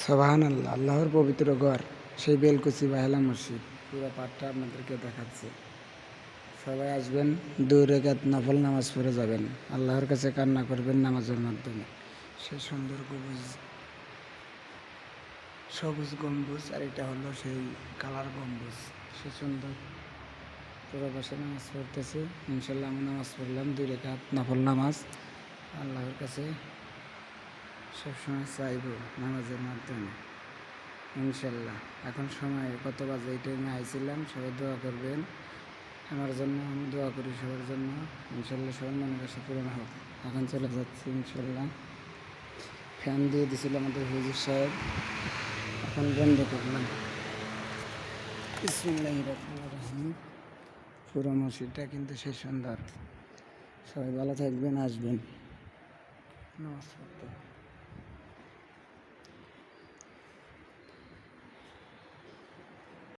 সোবাহান আল্লাহ আল্লাহর পবিত্র ঘর, সেই বেলকুচি বাহেলা মসজিদ। পুরো পাঠটা আপনাদেরকে দেখাচ্ছে। সবাই আসবেন, দুই রেখাত নফল নামাজ পড়ে যাবেন। আল্লাহর কাছে কান্না করবেন নামাজের মাধ্যমে। সেই সুন্দর গম্বুজ সবুজ গম্বুজ, আর এটা হলো সেই কালার গম্বুজ। সে সুন্দর। পুরো বসে নামাজ পড়তেছে। ইনশাল্লাহ আমি নামাজ পড়লাম, দুই রেখাত নফল নামাজ। আল্লাহর কাছে সবসময় চাইব নামাজের মাধ্যমে, ইনশাল্লাহ। এখন সময়, কত বাজে এই টাইমে আইছিলাম, সবাই দোয়া করবেন। আমার জন্য, আমি দোয়া করি সবার জন্য। ইনশাল্লাহ সবার মনের কাছে পূরণ হোক। এখন চলে যাচ্ছি, ইনশাল্লাহ। ফ্যান দিয়ে দিছিল আমাদের হুজুর সাহেব। এখন বন্ধ করলাম। পুরো মসজিদটা কিন্তু সেই সুন্দর। সবাই ভালো থাকবেন, আসবেন। নমস্কার।